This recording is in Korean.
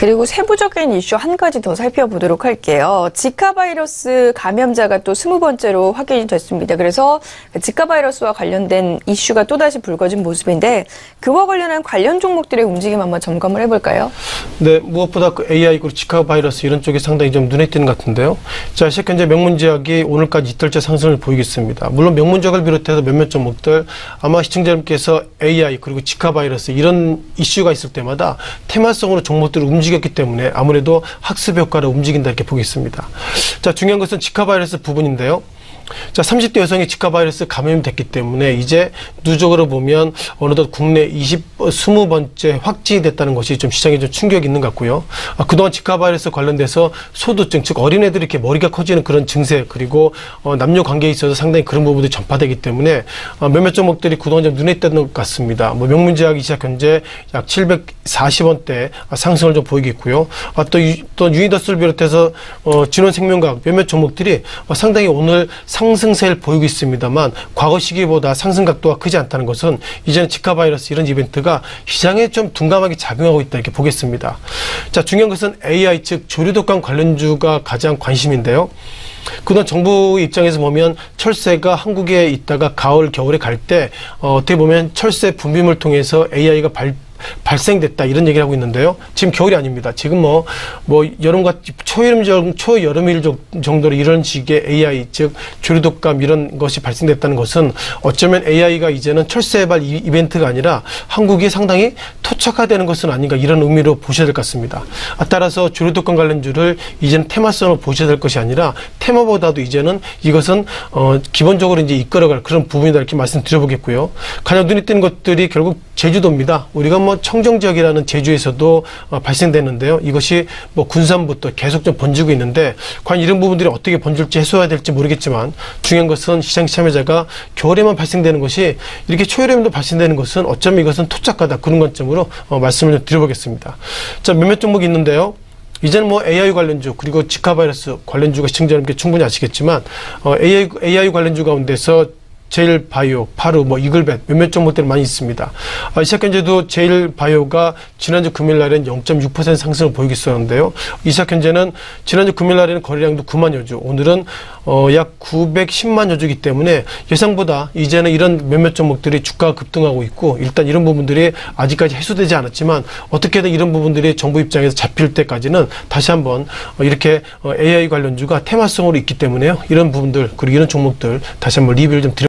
그리고 세부적인 이슈 한 가지 더 살펴보도록 할게요. 지카 바이러스 감염자가 또 스무 번째로 확인이 됐습니다. 그래서 그 지카 바이러스와 관련된 이슈가 또다시 불거진 모습인데 그와 관련한 관련 종목들의 움직임 한번 점검을 해볼까요? 네, 무엇보다 그 AI 그리고 지카 바이러스 이런 쪽이 상당히 좀 눈에 띄는 것 같은데요. 자, 시 현재 명문제약이 오늘까지 이틀째 상승을 보이겠습니다. 물론 명문제약을 비롯해서 몇몇 종목들 아마 시청자님께서 AI 그리고 지카 바이러스 이런 이슈가 있을 때마다 테마성으로 종목들을 움직 였기 때문에 아무래도 학습 효과를 움직인다 이렇게 보겠습니다. 자, 중요한 것은 지카 바이러스 부분인데요. 자, 30대 여성이 지카 바이러스 감염이 됐기 때문에 이제 누적으로 보면 어느덧 국내 20, 20번째 확진이 됐다는 것이 좀 시장에 좀 충격이 있는 것 같고요. 아, 그동안 지카 바이러스 관련돼서 소두증, 즉 어린애들이 이렇게 머리가 커지는 그런 증세 그리고 어, 남녀 관계에 있어서 상당히 그런 부분들이 전파되기 때문에 어, 몇몇 종목들이 그동안 좀 눈에 띄는 것 같습니다. 뭐 명문제약이 시작 현재 약 740원대 상승을 좀 보이겠고요. 아, 또, 유, 또 유니더스를 비롯해서 어, 진원생명과학 몇몇 종목들이 어, 상당히 오늘 상 승세를 보이고 있습니다만 과거 시기보다 상승 각도가 크지 않다는 것은 이제는 지카 바이러스 이런 이벤트가 시장에 좀 둔감하게 작용하고 있다 이렇게 보겠습니다. 자 중요한 것은 AI 즉 조류 독감 관련주가 가장 관심인데요. 그동안 정부 입장에서 보면 철새가 한국에 있다가 가을 겨울에 갈때 어, 어떻게 보면 철새 분비물 통해서 AI가 발 발생됐다 이런 얘기를 하고 있는데요. 지금 겨울이 아닙니다. 지금 뭐, 뭐, 여름과 초여름, 정- 초여름일 정- 정도로 이런 식의 AI, 즉, 조류독감 이런 것이 발생됐다는 것은 어쩌면 AI가 이제는 철새발 이- 이벤트가 아니라 한국이 상당히 토착화되는 것은 아닌가 이런 의미로 보셔야 될 것 같습니다. 아, 따라서 조류독감 관련주를 이제는 테마성으로 보셔야 될 것이 아니라 테마보다도 이제는 이것은 어, 기본적으로 이제 이끌어갈 그런 부분이다 이렇게 말씀드려보겠고요. 가장 눈에 띄는 것들이 결국 제주도입니다. 우리가 뭐 청정 지역이라는 제주에서도 어, 발생되는데요. 이것이 뭐 군산부터 계속 좀 번지고 있는데 과연 이런 부분들이 어떻게 번질지 해소해야 될지 모르겠지만 중요한 것은 시장 참여자가 겨울에만 발생되는 것이 이렇게 초여름에도 발생되는 것은 어쩌면 이것은 토착하다 그런 관점으로 어, 말씀을 좀 드려보겠습니다. 자 몇몇 종목이 있는데요. 이제는 뭐 AI 관련주 그리고 지카 바이러스 관련주가 시청자님께 충분히 아시겠지만 어, AI, AI 관련주 가운데서 제일 바이오, 파루, 뭐 이글벳 몇몇 종목들이 많이 있습니다. 아, 시작 현재도 제일 바이오가 지난주 금요일 날엔 0.6% 상승을 보이고 있었는데요. 이 시작 현재는 지난주 금요일 날에는 거래량도 9만여 주, 오늘은 어, 약 910만여 주기 때문에 예상보다 이제는 이런 몇몇 종목들이 주가가 급등하고 있고 일단 이런 부분들이 아직까지 해소되지 않았지만 어떻게든 이런 부분들이 정부 입장에서 잡힐 때까지는 다시 한번 어, 이렇게 어, AI 관련주가 테마성으로 있기 때문에요. 이런 부분들 그리고 이런 종목들 다시 한번 리뷰를 좀 드려